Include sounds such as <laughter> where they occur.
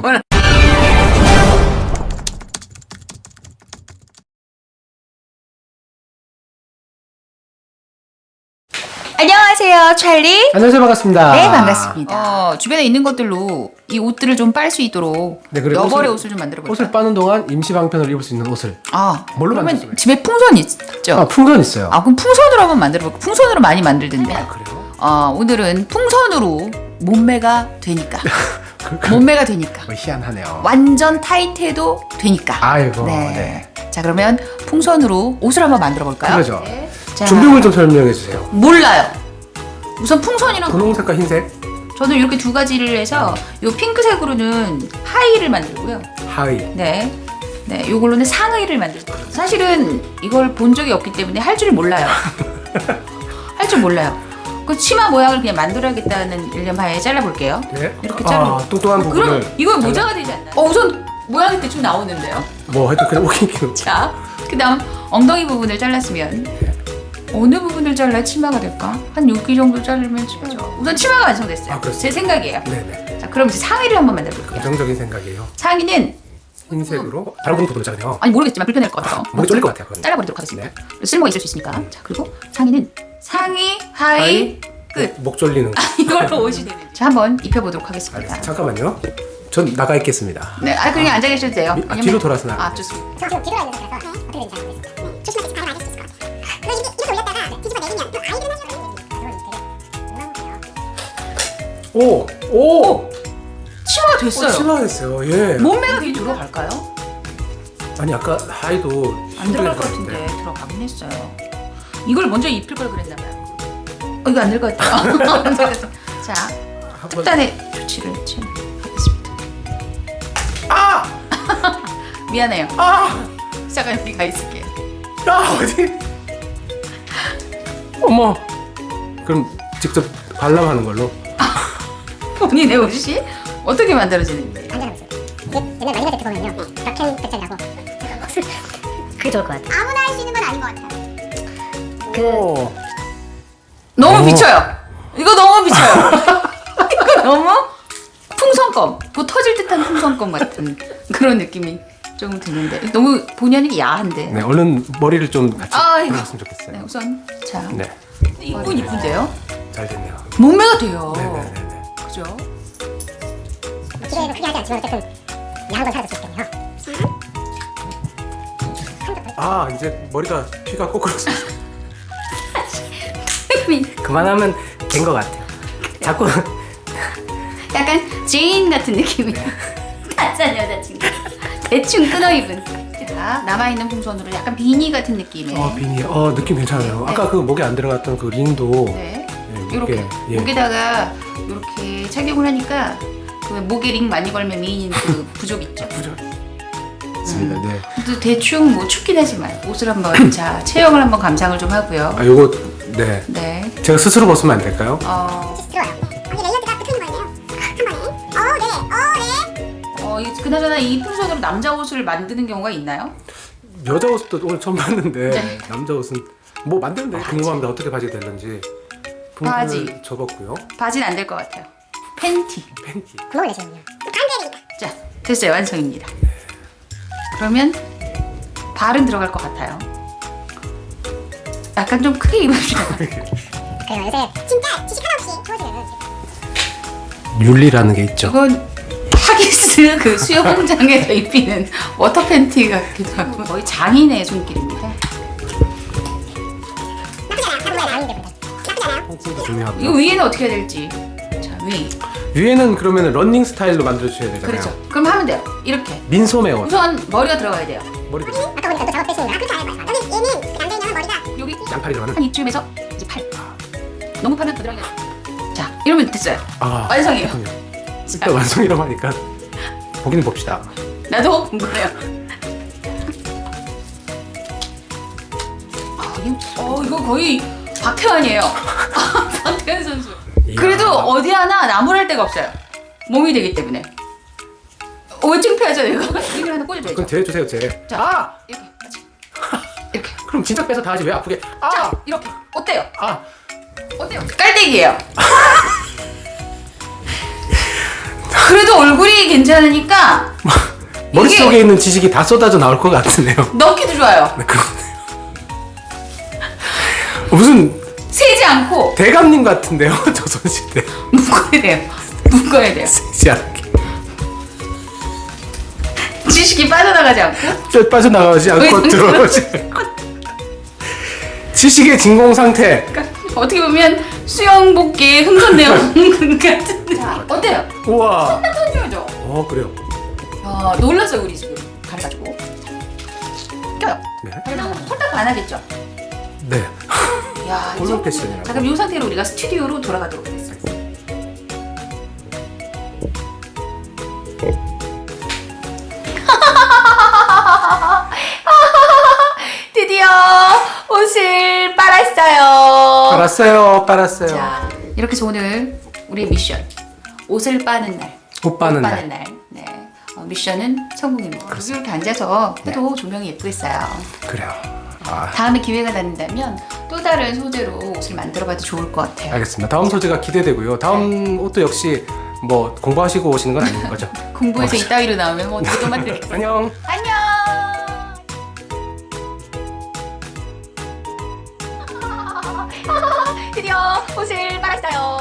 뭐라. <laughs> 안녕하세요, 찰리. 안녕하세요 반갑습니다. 네, 반갑습니다. 어, 주변에 있는 것들로 이 옷들을 좀 빨 수 있도록 네, 그리고 여벌의 옷을- 옷을, 좀 만들어 볼까요? 옷을 빠는 동안 임시 방편으로 입을 수 있는 옷을 아, 뭘로 그러면 만들 수가 있어요? 집에 풍선 있죠? 아 풍선 있어요. 아, 그럼 풍선으로 한번 만들어 볼까? 풍선으로 많이 만들던데. 그래요? 어, 오늘은 풍선으로 몸매가 되니까. <laughs> 몸매가 되니까. 뭐 희한하네요. 완전 타이트해도 되니까. 아이고, 네. 자, 그러면 풍선으로 옷을 한번 만들어 볼까요? 그러죠. 자, 준비물 좀 설명해 주세요. 몰라요. 우선 풍선이랑 분홍색과 흰색, 저는 이렇게 두 가지를 해서 요 핑크색으로는 하의를 만들고요. 하의. 네. 네, 요걸로는 상의를 만들 거예요. 사실은 이걸 본 적이 없기 때문에 할 줄 몰라요. <laughs> 할 줄 몰라요. 그 치마 모양을 그냥 만들어야겠다는 일념 하에 잘라볼게요. 네. 이렇게 아, 자르고. 뚱뚱한 부분을. 그럼 이건 모자가 되지 않나요? 어, 우선 모양이 대충 나오는데요. 뭐 하여튼 그냥 웃기기는. 자, 그 다음 엉덩이 부분을 잘랐으면 어느 부분을 잘라야 치마가 될까? 한 여기 정도 자르면 치마죠. 우선 치마가 완성됐어요. 아, 그렇습니다. 제 생각이에요. 네네. 자, 그럼 이제 상의를 한번 만들어볼게요. 긍정적인 생각이에요. 상의는 흰색으로 다른 부분도 자르네요. 아니 모르겠지만 불편할 것 같아서 목이 쫄릴 것 같아요. 그건. 잘라버리도록 하겠습니다. 쓸모가 있을 수 있으니까. 자 그리고 상의는 상의 하의 하의, 끝. 목 졸리는 거. 이걸로 옷이 되는지. 자 한번 입혀보도록 하겠습니다. 알겠습니다. 잠깐만요. 전 나가 있겠습니다. 네, 아 그냥 앉아 계셔도 돼요. 아, 왜냐면- 뒤로 돌아서 나가. 아 좋습니다. 저 지금 뒤로 앉아서 그래서 어떻게 되는지 잘 모르겠어요. 네. 조심하게 잘 맞을 수 있을 것 같아요. 그리고 이렇게, 이렇게 올렸다가 뒤집어 내리면 또 아이들은 하죠. 이건 되게 오, 오. 치마가 됐어요. 치마했어요. 예. 몸매가 뒤로 들어갈까요? 아니 아까 하의도 안 들어갈 것 같은데 들어가긴 했어요. 이걸 먼저 입힐 걸 그랬나 봐요. 어 이거 안 될 것 같아요. <laughs> 자 특단의 조치를 취하겠습니다. 아! <laughs> 미안해요. 아! 잠깐 여기 가 있을게요. 아 어디? 어머. 그럼 직접 관람하는 걸로. 본인의 옷이 어떻게 만들어지는지. 옛- 옛날 마니메 세트 보면요. 벽행 백작이라고. 그게 좋을 것 같아요. 아무나 할 수 있는 건 아닌 것 같아요. 그 오. 너무 어. 비쳐요. 이거 너무 비쳐요. <laughs> 이거 너무 풍선껌, 뭐 터질 듯한 풍선껌 같은 그런 느낌이 조금 드는데 너무 본연이 야한데. 네, 얼른 머리를 좀 같이 아, 이거. 불렀으면 네, 좋겠어요. 우선 자 네, 이쁜 이쁜데요. 잘 됐네요. 몸매가 돼요. 네, 네, 네, 네. 그죠? 기대는 크게 하지 않지만 어쨌든 야한 건수 있겠네요. 아, 이제 머리가 피가 꼬꾸라서. 그만하면 된 것 같아요. 자꾸 <laughs> 약간 제인 같은 느낌이. 가짜 여자친구. 대충 끊어 입은 자 남아있는 풍선으로 약간 비니 같은 느낌의. 어, 비니. 어, 느낌 괜찮아요. 아까 그 목에 안 들어갔던 그 링도. 네. 네, 이렇게 목에, 예. 목에다가 이렇게 착용을 하니까 그 목에 링 많이 걸면 미인인 그 <laughs> 부족 있죠. 있습니다. 네. 또 대충 뭐 춥긴 하지만 옷을 한번 자 체형을 한번 감상을 좀 하고요. 아, 요거 네. 네 제가 스스로 벗으면 안 될까요? 어, 들어와요. 이게 레이어드가 붙어 있는 거예요. 한 번에. 어, 네. 어, 네. 어 이- 그나저나 이 풍선으로 남자 옷을 만드는 경우가 있나요? 여자 옷도 오늘 처음 봤는데 네. 남자 옷은 뭐 만드는 데 궁금합니다. 어떻게 바지가 되는지. 바지. 접었고요. 바지는 안 될 것 같아요 팬티 팬티. 구멍을 내시는군요. 간절이니까. 자, 됐어요. 완성입니다. 그러면 발은 들어갈 것 같아요. 약간 좀 크게 입읍시다. 그래요. 요새 진짜 지식 하나 없이 주어지는 윤리라는 게 있죠. 이건 하기스 그 수영 공장에서 입히는 워터 팬티 같기도 하고 거의 장인의 손길입니다. 나쁘지 않아요. 나쁘지 않아요. 이거. 위에는 어떻게 해야 될지. 자, 위. 위에는 그러면 러닝 스타일로 만들어 주셔야 되잖아요. 그렇죠. 그럼 하면 돼요. 이렇게. 민소매 옷. 우선 머리가 들어가야 돼요. 머리 아까 보니까 또 작업했습니다. 아, 그렇게 안할 거예요. 여기 얘는 그 머리가 여기 양팔이 들어가는. 한 이쯤에서 이제 팔. 너무 파면 부드러워요. 자, 이러면 됐어요. 아, 완성이에요. 그렇군요. 일단 완성이라고 하니까 보기는 봅시다. 나도 궁금해요. 아, 이거, 어, 이거 거의 박태환이에요. 아, <laughs> 박태환 선수. 이야. 그래도 어디 하나 나무랄 데가 없어요. 몸이 되기 때문에. 어, 왜 창피하죠, 이거? <laughs> 이걸 하나 꽂아줘야죠. 그럼 제 주세요, 제. 자, 아! 이렇게. 이렇게. 그럼 진작 빼서 다 하지 왜 아프게? 아! 자, 이렇게. 어때요? 아! 어때요? 깔때기예요. <laughs> 그래도 얼굴이 괜찮으니까 <laughs> 머릿속에 있는 지식이 다 쏟아져 나올 것 같은데요. 넣기도 좋아요. 네, 그러네요. <laughs> 무슨 세지 않고 대감님 같은데요, 조선시대. 묶어야 돼요. 묶어야 돼요. 세지 않게. 지식이 빠져나가지 않고 뼈 빠져나가지 않고 왜 들어오지 않고. 지식의 진공 상태. 그러니까 어떻게 보면 수영복귀의 흥선 내용 같은. 자 어때요? 우와. 선정이죠. 어, 그래요. 야 놀랐어요 우리 지금 가려가지고 껴요. 네. 홀딱 안 하겠죠. 네. 야, 이 홀로 정도- 패션이라고. 자 그럼 이 상태로 우리가 스튜디오로 돌아가도록 하겠습니다. <laughs> 드디어 옷을 빨았어요. 빨았어요, 빨았어요. 자, 이렇게 해서 오늘 우리의 미션 옷을 빠는 날. 옷 빠는 옷 날. 네. 어, 미션은 성공입니다. 이렇게 앉아서 해도 조명이 예쁘겠어요. 그래요. 아, 다음에 기회가 된다면 또 다른 소재로 옷을 만들어봐도 좋을 것 같아요. 알겠습니다. 다음 소재가 기대되고요. 다음 옷도 역시 뭐 공부하시고 오시는 건 아닌 거죠? <laughs> 공부해서 이따위로 나오면 뭐 어떻게 또 만들겠어요. 안녕. 안녕. <laughs> 드디어 옷을 빨았어요.